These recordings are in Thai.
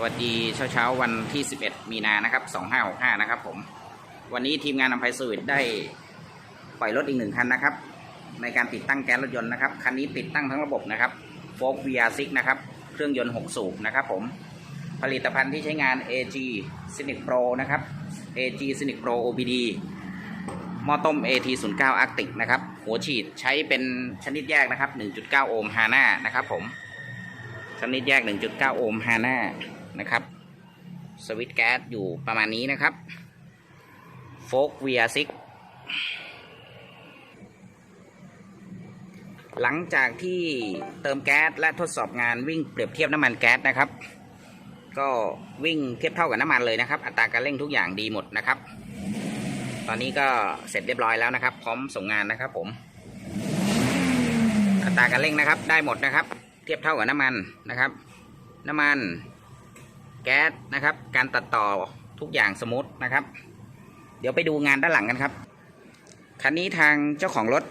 สวัสดีเช้าเช้าๆวันที่ 11 มีนานะครับ 2565 นะครับผม วันนี้ทีมงานอภัยสวิตได้ปล่อยรถอีกหนึ่งคันนะครับ ในการติดตั้งแก๊สรถยนต์นะครับ คันนี้ติดตั้งทั้งระบบนะครับโฟก VR6 นะครับ เครื่องยนต์ 6 สูบนะครับผม ผลิตภัณฑ์ที่ใช้งาน AG Cynic Pro นะครับ AG Cynic Pro OBD หม้อต้ม AT09 Arctic นะครับ หัวฉีดใช้เป็นชนิดแยกนะครับ 1.9 โอห์มฮาน่านะครับผม ชนิดแยก 1.9 โอห์มฮาน่า นะครับ สวิต์แก๊สอยู่ประมาณนี้นะครับโฟก VR6 หลังจากที่เติมแก๊สและทดสอบงานวิ่งเปรียบเทียบน้ำมันแก๊สนะครับ ก็วิ่งเทียบเท่ากับน้ำมันเลยนะครับ อัตราการเร่งทุกอย่างดีหมดนะครับ ตอนนี้ก็เสร็จเรียบร้อยแล้วนะครับ พร้อมส่งงานนะครับ ผม อัตราการเร่งนะครับ ได้หมดนะครับ เทียบเท่ากับน้ำมันนะครับ น้ำมัน แก๊สนะครับ การตัดต่อทุกอย่างสมูทนะครับ เดี๋ยวไปดูงานด้านหลังกันครับ คันนี้ทางเจ้าของรถ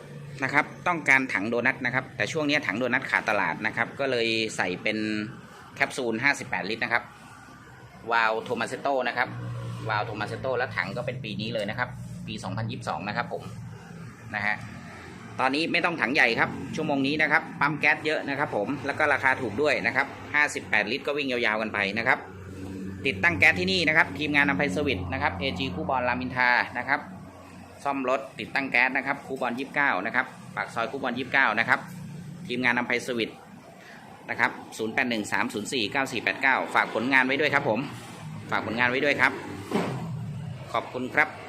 นะครับ ต้องการถังโดนัทนะครับ แต่ช่วงนี้ถังโดนัทขาดตลาดนะครับ ก็เลยใส่เป็นแคปซูล 58 ลิตรนะครับ วาลโทมาเซโตนะครับ วาลโทมาเซโตและถังก็เป็นปีนี้เลยนะครับ ปี 2022 นะครับผมนะฮะตอนนี้ไม่ต้องถังใหญ่ครับ ชั่วโมงนี้นะครับ ปั๊มแก๊สเยอะนะครับผมแล้วก็ราคาถูกด้วยนะครับ 58 ลิตรก็วิ่งยาวๆกันไปนะครับ ติดตั้งแก๊สที่นี่นะครับ ทีมงานอภัยสวิตนะครับ AG คูบอลรามินทานะครับ ซ่อมรถติดตั้งแก๊สนะครับคูบอล29นะครับปากซอยคูบอล29นะครับ ทีมงานอภัยสวิตนะครับ0813049489ฝากผลงานไว้ด้วยครับผม ฝากผลงานไว้ด้วยครับ ขอบคุณครับ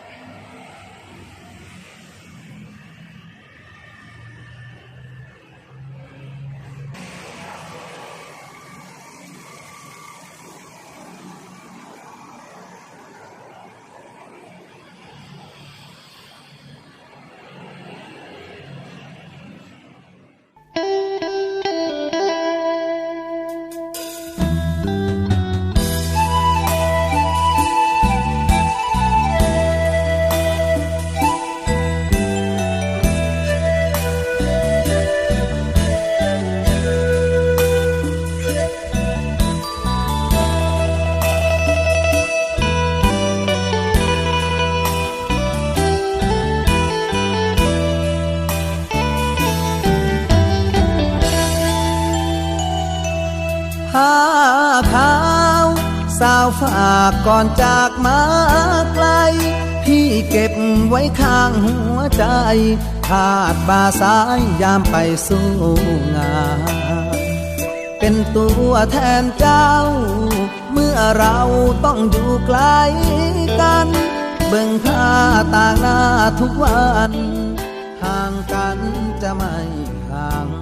ฝากก่อนจากมาไกล พี่เก็บไว้ข้างหัวใจขาดบาสายยามไปสู้งาน เป็นตัวแทนเจ้า เมื่อเราต้องอยู่ไกลกัน เบิ่งผ้าต่างหน้าทุกวัน ห่างกันจะไม่ห่าง